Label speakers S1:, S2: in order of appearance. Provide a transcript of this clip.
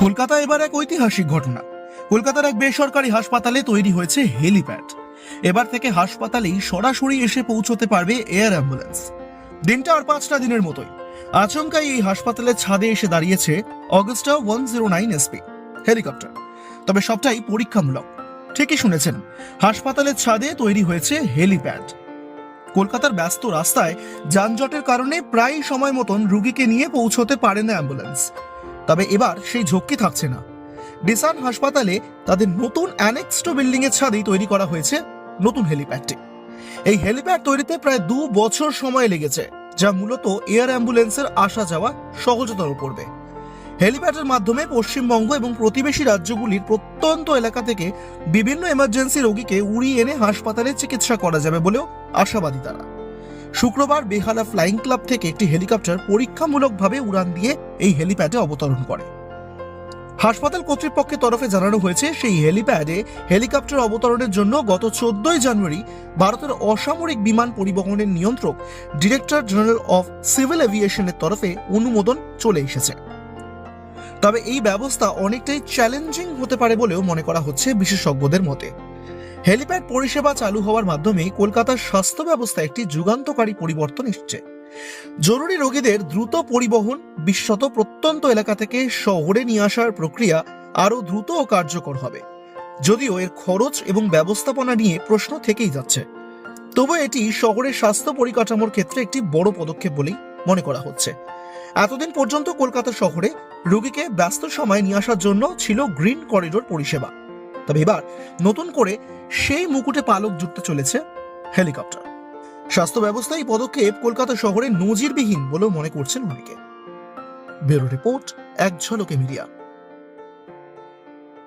S1: কলকাতা এবার এক ঐতিহাসিক ঘটনা। কলকাতার এক বেসরকারি হাসপাতালে তৈরি হয়েছে হেলিপ্যাড। এবার থেকে হাসপাতালেই সরাসরি এসে পৌঁছতে পারবে এয়ার অ্যাম্বুলেন্স। দিনটা আর পাঁচটা দিনের মতোই। আচমকাই এই হাসপাতালের ছাদে এসে দাঁড়িয়েছে Agusta one zero nine SP helicopter. তবে সবটাই পরীক্ষামূলক। ঠিকই শুনেছেন, হাসপাতালের ছাদে তৈরি হয়েছে হেলিপ্যাড। কলকাতার ব্যস্ত রাস্তায় যানজটের কারণে প্রায় সময় মতন রুগীকে নিয়ে পৌঁছতে পারে না অ্যাম্বুলেন্স। তবে এবার সেই ঝক্কি থাকছে না। ডিসান হাসপাতালে তাদের নতুন অ্যানেক্সটো বিল্ডিং এর ছাদেই তৈরি করা হয়েছে নতুন হেলিপ্যাডটি। এই হেলিপ্যাড তৈরিতে প্রায় দু বছর সময় লেগেছে, যা মূলত এয়ার অ্যাম্বুলেন্সের আসা যাওয়া সহজতর করবে। হেলিপ্যাডের মাধ্যমে পশ্চিমবঙ্গ এবং প্রতিবেশী রাজ্যগুলির প্রত্যন্ত এলাকা থেকে বিভিন্ন এমার্জেন্সি রোগীকে উড়িয়ে এনে হাসপাতালে চিকিৎসা করা যাবে বলেও আশাবাদী তারা। শুক্রবার বেহালা ফ্লাইং ক্লাব থেকে একটি হেলিকপ্টার পরীক্ষামূলকভাবে উড়ান দিয়ে এই হেলিপ্যাডে অবতরণ করে। হাসপাতাল কর্তৃপক্ষের তরফে জানানো হয়েছে, সেই হেলিপ্যাডে হেলিকপ্টার অবতরণের জন্য গত চোদ্দই জানুয়ারি ভারতের অসামরিক বিমান পরিবহনের নিয়ন্ত্রক, ডিরেক্টর জেনারেল অফ সিভিল এভিয়েশনের তরফে অনুমোদন চলে এসেছে। তবে এই ব্যবস্থা অনেকটাই চ্যালেঞ্জিং হতে পারে বলেও মনে করা হচ্ছে বিশেষজ্ঞদের মতে। হেলিপ্যাড পরিষেবা চালু হওয়ার মাধ্যমে কলকাতার স্বাস্থ্য ব্যবস্থা একটি যুগান্তকারী পরিবর্তন এসছে। জরুরি রোগীদের দ্রুত পরিবহন বিশ্বত প্রত্যন্ত এলাকা থেকে শহরে নিয়ে আসার প্রক্রিয়া আরও দ্রুত ও কার্যকর হবে। যদিও এর খরচ এবং ব্যবস্থাপনা নিয়ে প্রশ্ন থেকেই যাচ্ছে। তবু এটি শহরের স্বাস্থ্য পরিকাঠামোর ক্ষেত্রে একটি বড় পদক্ষেপ বলেই মনে করা হচ্ছে। এতদিন পর্যন্ত কলকাতা শহরে রোগীকে ব্যস্ত সময় নিয়ে আসার জন্য ছিল গ্রিন করিডোর পরিষেবা। তবে এবার নতুন করে সেই মুকুটে পালক জুটতে চলেছে হেলিকপ্টার। স্বাস্থ্য ব্যবস্থা এই পদক্ষেপ কলকাতা শহরে নজিরবিহীন বলেও মনে করছেন অনেকে। ব্যুরো রিপোর্ট, এক ঝলকে মিডিয়া।